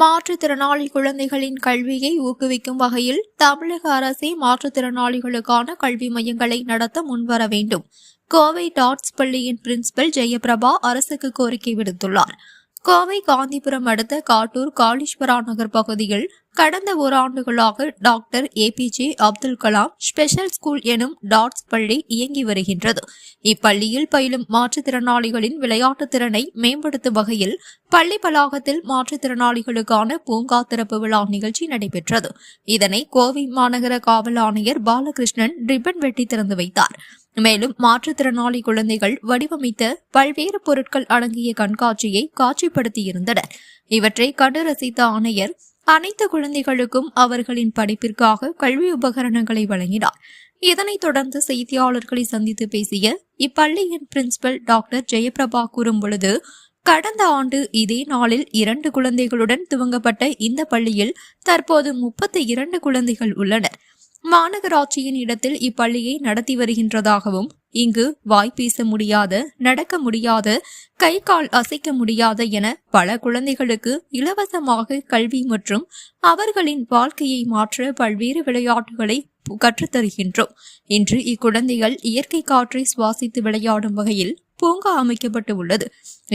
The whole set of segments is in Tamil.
மாற்றுத்திறனாளி குழந்தைகளின் கல்வியை ஊக்குவிக்கும் வகையில் தமிழக அரசே மாற்றுத்திறனாளிகளுக்கான கல்வி மையங்களை நடத்த முன்வர வேண்டும். கோவை டாட்ஸ் பள்ளியின் பிரின்சிபல் ஜெயபிரபா அரசுக்கு கோரிக்கை விடுத்துள்ளார். கோவை காந்திபுரம் அடுத்த காட்டூர் காளீஸ்வரா நகர் பகுதியில் கடந்த ஓராண்டுகளாக doctor APJ Abdul Kalam special school எனும் டாட்ஸ் பள்ளி இயங்கி வருகின்றது. இப்பள்ளியில் பயிலும் மாற்றுத்திறனாளிகளின் விளையாட்டுத் திறனை மேம்படுத்தும் வகையில் பள்ளி வளாகத்தில் மாற்றுத்திறனாளிகளுக்கான பூங்கா திறப்பு விழா நிகழ்ச்சி நடைபெற்றது. இதனை கோவை மாநகர காவல் ஆணையர் பாலகிருஷ்ணன் ரிப்பன் வெட்டி திறந்து வைத்தார். மேலும் மாற்றுத்திறனாளி குழந்தைகள் வடிவமைத்த பல்வேறு பொருட்கள் அடங்கிய கண்காட்சியை காட்சிப்படுத்தியிருந்தனர். இவற்றை கண்டு ரசித்த ஆணையர் அனைத்து குழந்தைகளுக்கும் அவர்களின் படிப்பிற்காக கல்வி உபகரணங்களை வழங்கினார். இதனைத் தொடர்ந்து செய்தியாளர்களை சந்தித்து பேசிய இப்பள்ளியின் பிரின்சிபல் டாக்டர் ஜெயபிரபா கூறும் பொழுது கடந்த ஆண்டு இதே நாளில் இரண்டு குழந்தைகளுடன் துவங்கப்பட்ட இந்த பள்ளியில் தற்போது முப்பத்தி இரண்டு குழந்தைகள் உள்ளனர். மாநகராட்சியின் இடத்தில் இப்பள்ளியை நடத்தி வருகின்றதாகவும் இங்கு வாய் பேச முடியாத நடக்க முடியாத கை கால் அசைக்க முடியாத என பல குழந்தைகளுக்கு இலவசமாக கல்வி மற்றும் அவர்களின் வாழ்க்கையை மாற்ற பல்வேறு விளையாட்டுகளை கற்றுத்தருகின்றோம். இன்று இக்குழந்தைகள் இயற்கை காற்றை சுவாசித்து விளையாடும் வகையில் பூங்கா அமைக்கப்பட்டு உள்ளது.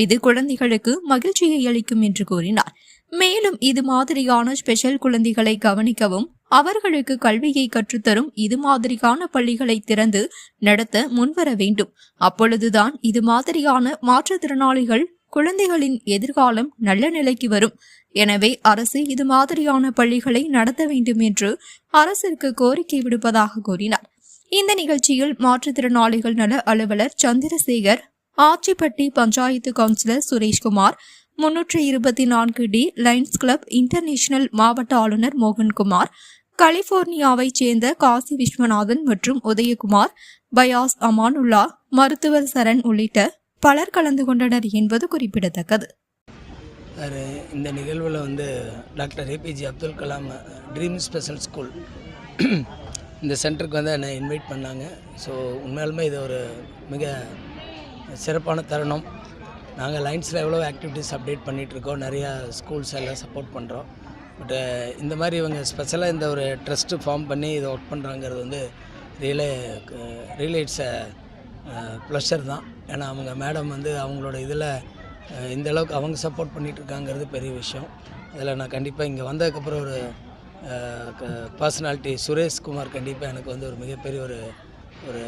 இது குழந்தைகளுக்கு மகிழ்ச்சியை அளிக்கும் என்று கூறினார். மேலும் இது மாதிரியான ஸ்பெஷல் குழந்தைகளை கவனிக்கவும் அவர்களுக்கு கல்வியை கற்றுத்தரும் இது மாதிரியான பள்ளிகளை திறந்து நடத்த முன்வர வேண்டும். அப்பொழுதுதான் இது மாதிரியான மாற்றுத்திறனாளிகள் குழந்தைகளின் எதிர்காலம் நல்ல நிலைக்கு வரும். எனவே அரசு இது மாதிரியான பள்ளிகளை நடத்த வேண்டும் என்று அரசிற்கு கோரிக்கை விடுப்பதாக கூறினார். இந்த நிகழ்ச்சியில் மாற்றுத்திறனாளிகள் நல அலுவலர் சந்திரசேகர் ஆச்சிப்பட்டி பஞ்சாயத்து கவுன்சிலர் சுரேஷ்குமார் முன்னூற்றி இருபத்தி நான்கு டி லைன்ஸ் கிளப் இன்டர்நேஷனல் மாவட்ட ஆளுநர் மோகன்குமார் கலிபோர்னியாவைச் சேர்ந்த காசி விஸ்வநாதன் மற்றும் உதயகுமார் பயாஸ் அமானுல்லா மருத்துவர் சரண் உள்ளிட்ட பலர் கலந்து கொண்டனர் என்பது குறிப்பிடத்தக்கது. சார் இந்த நிகழ்வில் வந்து doctor APJ Abdul Kalam dream special school இந்த சென்டருக்கு வந்து என்னை இன்வைட் பண்ணாங்க. ஸோ உண்மையாலுமே இது ஒரு மிக சிறப்பான தருணம். நாங்கள் லைன்ஸில் எவ்வளோ ஆக்டிவிட்டீஸ் அப்டேட் பண்ணிகிட்ருக்கோம் நிறையா ஸ்கூல்ஸ் எல்லாம் சப்போர்ட் பண்ணுறோம் பட்டு uh, இந்த மாதிரி இவங்க ஸ்பெஷலாக இந்த ஒரு ட்ரஸ்ட்டு ஃபார்ம் பண்ணி இதை ஒர்க் பண்ணுறாங்கிறது வந்து ரியலே ரியலே இட்ஸ் ப்ளஷர் தான். ஏன்னா அவங்க மேடம் வந்து அவங்களோட இதில் uh, இந்த அளவுக்கு அவங்க சப்போர்ட் பண்ணிகிட்டு இருக்காங்கிறது பெரிய விஷயம். அதில் நான் கண்டிப்பாக இங்கே வந்ததுக்கப்புறம் ஒரு பர்சனாலிட்டி சுரேஷ்குமார் கண்டிப்பாக எனக்கு வந்து ஒரு மிகப்பெரிய ஒரு ஒரு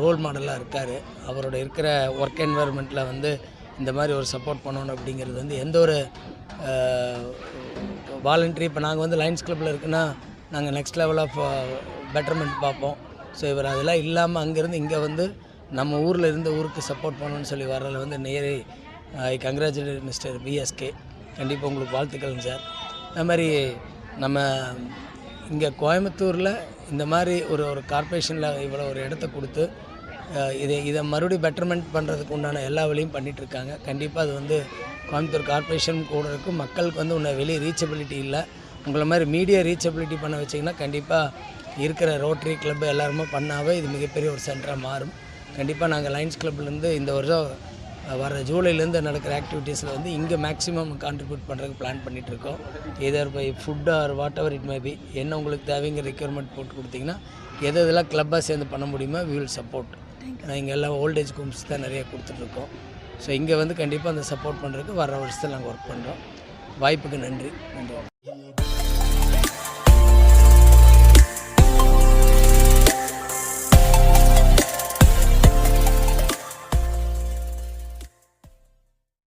ரோல் மாடலாக இருக்கார். அவரோட இருக்கிற ஒர்க் என்வாயர்மெண்ட்டில் வந்து இந்த மாதிரி ஒரு சப்போர்ட் பண்ணணும் அப்படிங்கிறது வந்து எந்த ஒரு uh, வாலண்ட்ரி இப்போ நாங்கள் வந்து லைன்ஸ் கிளப்பில் இருக்குன்னா நாங்கள் நெக்ஸ்ட் லெவல் ஆஃப் பெட்டர்மெண்ட் பார்ப்போம். ஸோ இவர் அதெல்லாம் இல்லாமல் அங்கேருந்து இங்கே வந்து நம்ம ஊரில் இருந்த ஊருக்கு சப்போர்ட் பண்ணணும்னு சொல்லி வரதில் வந்து நேரே ஐ கங்க்ராச்சுலேட் மிஸ்டர் பிஎஸ்கே கண்டிப்பாக உங்களுக்கு வாழ்த்துக்கள் சார் அது மாதிரி நம்ம இங்கே கோயம்புத்தூரில் இந்த மாதிரி ஒரு ஒரு கார்ப்பரேஷனில் இவ்வளோ ஒரு இடத்த கொடுத்து uh, இதை இதை மறுபடியும் பெட்டர்மெண்ட் பண்ணுறதுக்கு உண்டான எல்லா வழியும் பண்ணிகிட்ருக்காங்க கண்டிப்பாக அது வந்து கோயம்புத்தூர் கார்ப்பரேஷன் கூட இருக்கும் மக்களுக்கு வந்து உன்னை வெளியே ரீச்சபிலிட்டி இல்லை. உங்களை மாதிரி மீடியா ரீச்சபிலிட்டி பண்ண வச்சிங்கன்னா கண்டிப்பாக இருக்கிற ரோட்டரி கிளப் எல்லாருமே பண்ணாவே இது மிகப்பெரிய ஒரு சென்டராக மாறும். கண்டிப்பாக நாங்கள் லைன்ஸ் கிளப்லேருந்து இந்த வருஷம் வர ஜூலைலேருந்து நடக்கிற ஆக்டிவிட்டீஸில் வந்து இங்கே மேக்ஸிமம் கான்ட்ரிபியூட் பண்ணுறதுக்கு பிளான் பண்ணிகிட்ருக்கோம் இதர் by food or whatever it may be என்ன உங்களுக்கு தேவைங்கிற ரெக்யர்மெண்ட் போட்டு கொடுத்தீங்கன்னா எது எதெல்லாம் கிளப்பாக சேர்ந்து பண்ண முடியுமோ வி வில் சப்போர்ட் இங்கே எல்லாம் ஓல்டேஜ் ஹோம்ஸ் தான் நிறைய கொடுத்துட்ருக்கோம் ஸோ இங்கே வந்து கண்டிப்பாக அந்த சப்போர்ட் பண்ணுறதுக்கு வர வருஷத்தில் நாங்கள் ஒர்க் பண்ணுறோம் வாய்ப்புக்கு நன்றி. நன்றி.